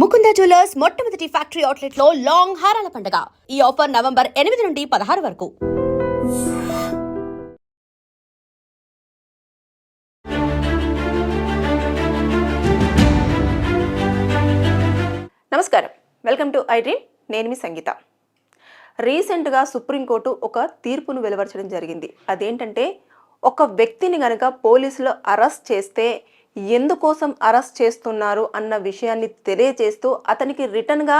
Mukunda jewellers మొట్టమొదటి factory అవుట్లెట్లో long హారాల పండుగ. ఈ ఆఫర్ నవంబర్ ఎనిమిది నుండి పదహారు వరకు. నమస్కారం. వెల్కమ్ టు ఐ డ్రీమ్ నేను మీ సంగీత. రీసెంట్గా సుప్రీంకోర్టు ఒక తీర్పును వెలువరచడం జరిగింది. అదేంటంటే ఒక వ్యక్తిని గనక పోలీసులు అరెస్ట్ చేస్తే ఎందుకోసం అరెస్ట్ చేస్తున్నారు అన్న విషయాన్ని తెలియజేస్తూ అతనికి రిటర్న్గా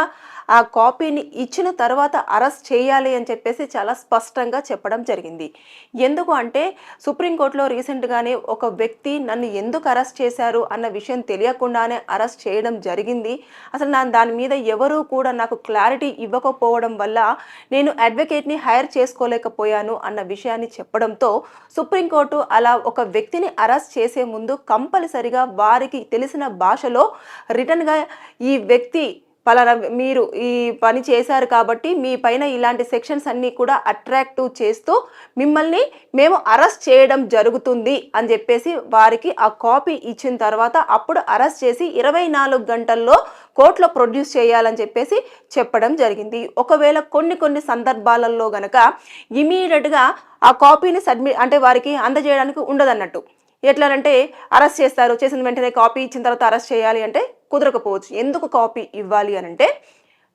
ఆ కాపీని ఇచ్చిన తర్వాత అరెస్ట్ చేయాలి అని చెప్పేసి చాలా స్పష్టంగా చెప్పడం జరిగింది. ఎందుకు అంటే సుప్రీంకోర్టులో రీసెంట్గానే ఒక వ్యక్తి నన్ను ఎందుకు అరెస్ట్ చేశారు అన్న విషయం తెలియకుండానే అరెస్ట్ చేయడం జరిగింది. అసలు నా దాని మీద ఎవరూ కూడా నాకు క్లారిటీ ఇవ్వకపోవడం వల్ల నేను అడ్వకేట్ని హైర్ చేసుకోలేకపోయాను అన్న విషయాన్ని చెప్పడంతో సుప్రీంకోర్టు అలా ఒక వ్యక్తిని అరెస్ట్ చేసే ముందు కంపల్సరిగా వారికి తెలిసిన భాషలో రిటర్న్గా ఈ వ్యక్తి పలానా మీరు ఈ పని చేశారు కాబట్టి మీ పైన ఇలాంటి సెక్షన్స్ అన్నీ కూడా అట్రాక్టివ్ చేస్తూ మిమ్మల్ని మేము అరెస్ట్ చేయడం జరుగుతుంది అని చెప్పేసి వారికి ఆ కాపీ ఇచ్చిన తర్వాత అప్పుడు అరెస్ట్ చేసి ఇరవై నాలుగు గంటల్లో కోర్టులో ప్రొడ్యూస్ చేయాలని చెప్పేసి చెప్పడం జరిగింది. ఒకవేళ కొన్ని కొన్ని సందర్భాలలో గనక ఇమీడియట్గా ఆ కాపీని సబ్మిట్ అంటే వారికి అందజేయడానికి ఉండదన్నట్టు. ఎట్లానంటే అరెస్ట్ చేస్తారు చేసిన వెంటనే కాపీ ఇచ్చిన తర్వాత అరెస్ట్ చేయాలి అంటే కుదరకపోవచ్చు. ఎందుకు కాపీ ఇవ్వాలి అని అంటే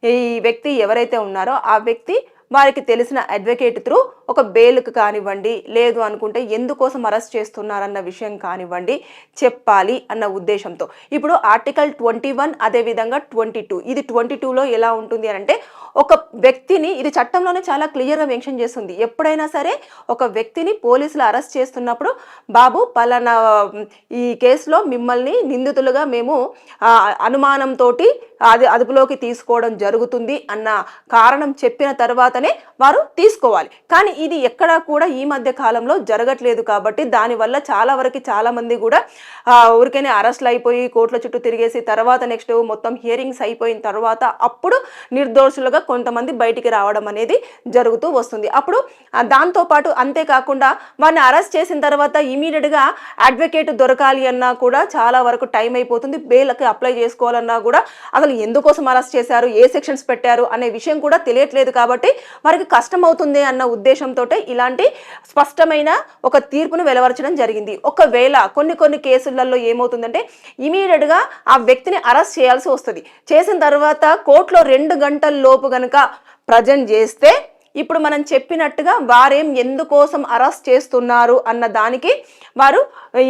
ఈ వ్యక్తి ఎవరైతే ఉన్నారో ఆ వ్యక్తి వారికి తెలిసిన అడ్వకేట్ త్రూ ఒక బెయిల్కి కానివ్వండి లేదు అనుకుంటే ఎందుకోసం అరెస్ట్ చేస్తున్నారన్న విషయం కానివ్వండి చెప్పాలి అన్న ఉద్దేశంతో. ఇప్పుడు ఆర్టికల్ ట్వంటీ వన్ అదేవిధంగా ట్వంటీ టూ. ఇది ట్వంటీ టూలో ఎలా ఉంటుంది అని అంటే ఒక వ్యక్తిని ఇది చట్టంలోనే చాలా క్లియర్గా మెన్షన్ చేస్తుంది. ఎప్పుడైనా సరే ఒక వ్యక్తిని పోలీసులు అరెస్ట్ చేస్తున్నప్పుడు బాబు పలానా ఈ కేసులో మిమ్మల్ని నిందితులుగా మేము అనుమానంతో అది అదుపులోకి తీసుకోవడం జరుగుతుంది అన్న కారణం చెప్పిన తర్వాతనే వారు తీసుకోవాలి. కానీ ఇది ఎక్కడా కూడా ఈ మధ్య కాలంలో జరగట్లేదు కాబట్టి దానివల్ల చాలా వరకు చాలా మంది కూడా ఆ, ఊరికనే అరెస్ట్లు అయిపోయి కోర్టుల చుట్టూ తిరిగేసి తర్వాత నెక్స్ట్ మొత్తం హియరింగ్స్ అయిపోయిన తర్వాత అప్పుడు నిర్దోషులుగా కొంతమంది బయటికి రావడం అనేది జరుగుతూ వస్తుంది. అప్పుడు దాంతోపాటు అంతేకాకుండా వారిని అరెస్ట్ చేసిన తర్వాత ఇమీడియట్గా అడ్వకేట్ దొరకాలి అన్నా కూడా చాలా వరకు టైం అయిపోతుంది. బెయిల్కి అప్లై చేసుకోవాలన్నా కూడా అసలు ఎందుకోసం అరెస్ట్ చేశారు ఏ సెక్షన్స్ పెట్టారు అనే విషయం కూడా తెలియట్లేదు కాబట్టి వారికి కష్టం అవుతుంది అన్న ఉద్దేశంతో ఇలాంటి స్పష్టమైన ఒక తీర్పును వెలువరచడం జరిగింది. ఒకవేళ కొన్ని కొన్ని కేసులలో ఏమవుతుందంటే ఇమీడియట్గా ఆ వ్యక్తిని అరెస్ట్ చేయాల్సి వస్తుంది. చేసిన తర్వాత కోర్టులో రెండు గంటల లోపు గనుక ప్రజెంట్ చేస్తే ఇప్పుడు మనం చెప్పినట్టుగా వారేం ఎందుకోసం అరెస్ట్ చేస్తున్నారు అన్న దానికి వారు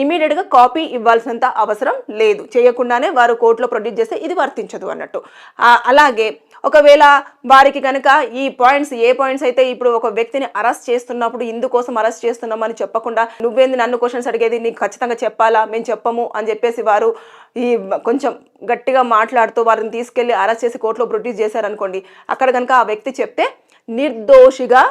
ఇమీడియట్గా కాపీ ఇవ్వాల్సినంత అవసరం లేదు. చేయకుండానే వారు కోర్టులో ప్రొడ్యూస్ చేస్తే ఇది వర్తించదు అన్నట్టు. అలాగే ఒకవేళ వారికి కనుక ఈ పాయింట్స్ ఏ పాయింట్స్ అయితే ఇప్పుడు ఒక వ్యక్తిని అరెస్ట్ చేస్తున్నప్పుడు ఇందుకోసం అరెస్ట్ చేస్తున్నామని చెప్పకుండా నువ్వేంది నన్ను క్వశ్చన్స్ అడిగేది నీకు ఖచ్చితంగా చెప్పాలా మేము చెప్పము అని చెప్పేసి వారు ఈ కొంచెం గట్టిగా మాట్లాడుతూ వారిని తీసుకెళ్ళి అరెస్ట్ చేసి కోర్టులో ప్రొడ్యూస్ చేశారనుకోండి అక్కడ కనుక ఆ వ్యక్తి చెప్తే నిర్దోషిగా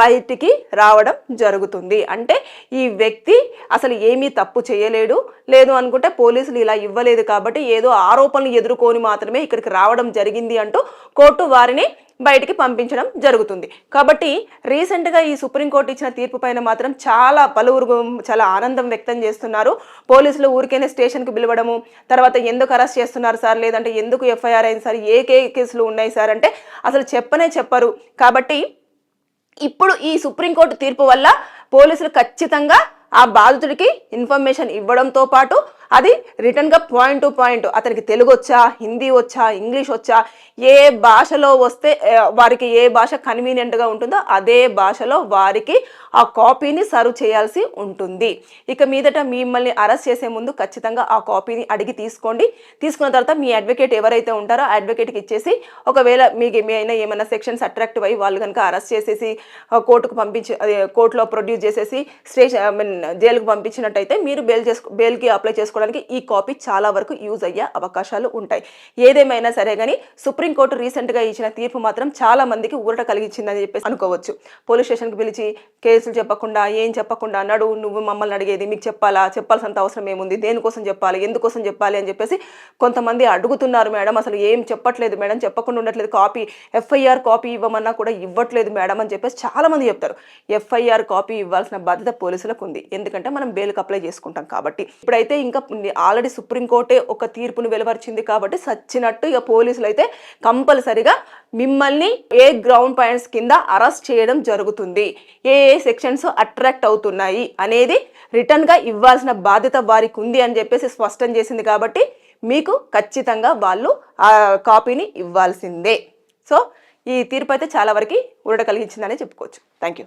బయటికి రావడం జరుగుతుంది. అంటే ఈ వ్యక్తి అసలు ఏమీ తప్పు చేయలేడు. లేదు అనుకుంటే పోలీసులు ఇలా ఇవ్వలేదు కాబట్టి ఏదో ఆరోపణలు ఎదుర్కొని మాత్రమే ఇక్కడికి రావడం జరిగింది అంటూ కోర్టు వారిని బయటికి పంపించడం జరుగుతుంది. కాబట్టి రీసెంట్గా ఈ సుప్రీంకోర్టు ఇచ్చిన తీర్పు పైన మాత్రం చాలా పలువురు చాలా ఆనందం వ్యక్తం చేస్తున్నారు. పోలీసులు ఊరికైనా స్టేషన్కి పిలవడము తర్వాత ఎందుకు అరెస్ట్ చేస్తున్నారు సార్? లేదంటే ఎందుకు ఎఫ్ఐఆర్ అయింది సార్? ఏ కే కేసులు ఉన్నాయి సార్? అంటే అసలు చెప్పనే చెప్పరు. కాబట్టి ఇప్పుడు ఈ సుప్రీంకోర్టు తీర్పు వల్ల పోలీసులు ఖచ్చితంగా ఆ బాధితుడికి ఇన్ఫర్మేషన్ ఇవ్వడంతో పాటు అది రిటర్న్గా పాయింట్ టు పాయింట్ అతనికి తెలుగు వచ్చా హిందీ వచ్చా ఇంగ్లీష్ వచ్చా ఏ భాషలో వస్తే వారికి ఏ భాష కన్వీనియంట్గా ఉంటుందో అదే భాషలో వారికి ఆ కాపీని సర్వ్ చేయాల్సి ఉంటుంది. ఇక మీదట మిమ్మల్ని అరెస్ట్ చేసే ముందు ఖచ్చితంగా ఆ కాపీని అడిగి తీసుకోండి. తీసుకున్న తర్వాత మీ అడ్వకేట్ ఎవరైతే ఉంటారో ఆ అడ్వకేట్కి ఇచ్చేసి ఒకవేళ మీకు ఏమైనా ఏమైనా సెక్షన్స్ అట్రాక్టివ్ అయ్యి వాళ్ళు కనుక అరెస్ట్ చేసేసి కోర్టుకు పంపించి అదే కోర్టులో ప్రొడ్యూస్ చేసేసి స్టేషన్ ఐ మీన్ జైలుకు పంపించినట్టయితే మీరు బెయిల్ చేసుకో బెయిల్కి అప్లై చేసుకోవడానికి ఈ కాపీ చాలా వరకు యూజ్ అయ్యే అవకాశాలు ఉంటాయి. ఏదేమైనా సరే కానీ సుప్రీంకోర్టు రీసెంట్గా ఇచ్చిన తీర్పు మాత్రం చాలా మందికి ఊరట కలిగించిందని చెప్పేసి అనుకోవచ్చు. పోలీస్ స్టేషన్కి పిలిచి కేసులు చెప్పకుండా ఏం చెప్పకుండా నడు నువ్వు మమ్మల్ని అడిగేది మీకు చెప్పాలా చెప్పాల్సినంత అవసరం ఏముంది దేనికోసం చెప్పాలి ఎందుకోసం చెప్పాలి అని చెప్పేసి కొంతమంది అడుగుతున్నారు మేడం. అసలు ఏం చెప్పట్లేదు మేడం చెప్పకుండా ఉండట్లేదు కాపీ ఎఫ్ఐఆర్ కాపీ ఇవ్వమన్నా కూడా ఇవ్వట్లేదు మేడం అని చెప్పేసి చాలామంది చెప్తారు. ఎఫ్ఐఆర్ కాపీ ఇవ్వాల్సిన బాధ్యత పోలీసులకు ఉంది. ఎందుకంటే మనం బెయిల్కి అప్లై చేసుకుంటాం కాబట్టి. ఇప్పుడైతే ఇంకా ఆల్రెడీ సుప్రీంకోర్టే ఒక తీర్పును వెలువరిచింది కాబట్టి సచ్చినట్టు ఇక పోలీసులు అయితే కంపల్సరిగా మిమ్మల్ని ఏ గ్రౌండ్ పాయింట్స్ కింద అరెస్ట్ చేయడం జరుగుతుంది. ఏ ఏ సెక్షన్స్ అట్రాక్ట్ అవుతున్నాయి అనేది రిటర్న్గా ఇవ్వాల్సిన బాధ్యత వారికి ఉంది అని చెప్పేసి స్పష్టం చేసింది కాబట్టి మీకు ఖచ్చితంగా వాళ్ళు ఆ కాపీని ఇవ్వాల్సిందే. సో ఈ తీర్పు అయితే చాలా వరకు ఉరట కలిగించిందనే చెప్పుకోవచ్చు. Thank you